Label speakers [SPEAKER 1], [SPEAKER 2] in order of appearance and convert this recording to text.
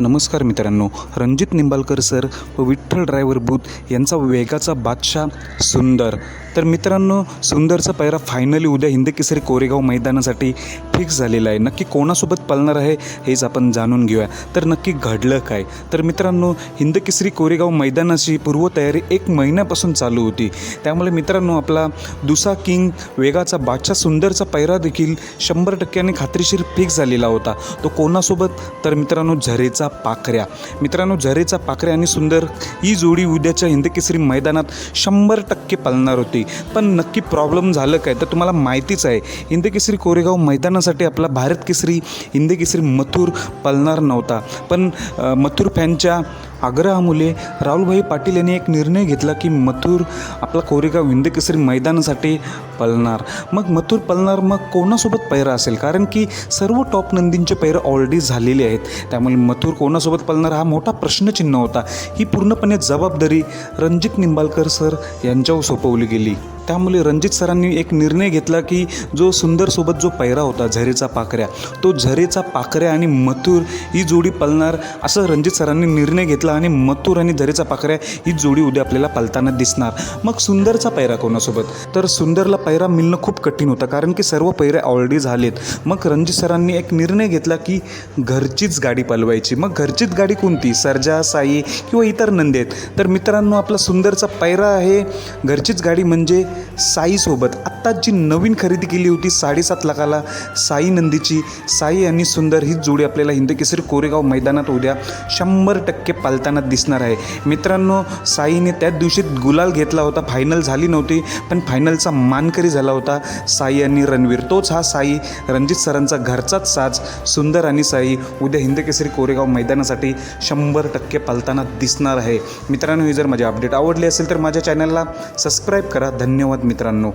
[SPEAKER 1] नमस्कार मित्रांनो रणजित निंबाळकर सर व विठ्ठल ड्रायव्हर बूथ यांचा वेगाचा बादशाह सुंदर. तर मित्रांनो सुंदरचा पैरा फायनली उद्या हिंदकेसरी कोरेगाव मैदानासाठी फिक्स झालेला आहे. नक्की कोणासोबत पळणार आहे हेच आपण जाणून घेऊया. तर नक्की घडलं काय? तर मित्रांनो हिंदकेसरी कोरेगाव मैदानाची पूर्वतयारी एक महिन्यापासून चालू होती. त्यामुळे मित्रांनो आपला दुसा किंग वेगाचा बादशाह सुंदरचा पैरा देखील शंभर टक्क्याने खात्रीशीर फिक्स झालेला होता. तो कोणासोबत? तर मित्रांनो झरेचा पाखऱ्या. मित्रांनो झरेचा पाखऱ्या आणि सुंदर ही जोडी उद्याच्या हिंदकेसरी मैदानात शंभर टक्के पालणार होती. पण नक्की प्रॉब्लेम झालं काय? तर तुम्हाला माहितीच आहे हिंदकेसरी कोरेगाव मैदानासाठी आपला भारत केसरी हिंदकेसरी मथुर पालणार नव्हता. पण मथुर फॅनच्या आग्रहामुळे राहुलभाई पाटील यांनी एक निर्णय घेतला की मथुर आपला कोरेगाव हिंदकेसरी मैदानासाठी पळणार. मग मथुर पळणार मग कोणासोबत पैरा असेल? कारण की सर्व टॉप नंदींचे पैरं ऑलरेडी झालेले आहेत. त्यामुळे मथुर कोणासोबत पळणार हा मोठा प्रश्नचिन्ह होता. ही पूर्णपणे जबाबदारी रणजित निंबाळकर सर यांच्यावर सोपवली गेली. त्यामुळे रणजित सरांनी एक निर्णय घेतला की जो सुंदरसोबत जो पैरा होता झरेचा पाखऱ्या तो झरेचा पाखऱ्या आणि मथुर ही जोडी पलणार असं रणजित सरांनी निर्णय घेतला आणि मथुर आणि झरेचा पाखऱ्या ही जोडी उद्या आपल्याला पालताना दिसणार. मग सुंदरचा पैरा कोणासोबत? तर सुंदरला पैरा मिळणं खूप कठीण होतं कारण की सर्व पैरे ऑलरेडी झालेत. मग रणजित सरांनी एक निर्णय घेतला की घरचीच गाडी पालवायची मग घरचीच गाडी कोणती? सर्जा साई किंवा इतर नंदी आहेत तर मित्रांनो आपला सुंदरचा पैरा आहे. घरचीच गाडी म्हणजे साईसोबत आत्ताच जी नवीन खरेदी केली होती साडेसात लाखाला साई नंदीची साई आणि सुंदर ही जोडी आपल्याला हिंदकेसरी कोरेगाव मैदानात उद्या शंभर टक्के पालताना दिसणार आहे. मित्रांनो साईने त्याच दिवशी गुलाल घेतला होता. फायनल झाली नव्हती पण फायनलचा मानकरी झाला होता साई आणि रणवीर. तोच हा साई रणजित सरांचा घरचाच साज सुंदर आणि साई उद्या हिंदकेसरी कोरेगाव मैदानासाठी शंभर टक्के पालताना दिसणार आहे. मित्रांनो हे जर माझे अपडेट आवडले असेल तर माझ्या चॅनलला सबस्क्राईब करा. धन्यवाद मित्रांनो.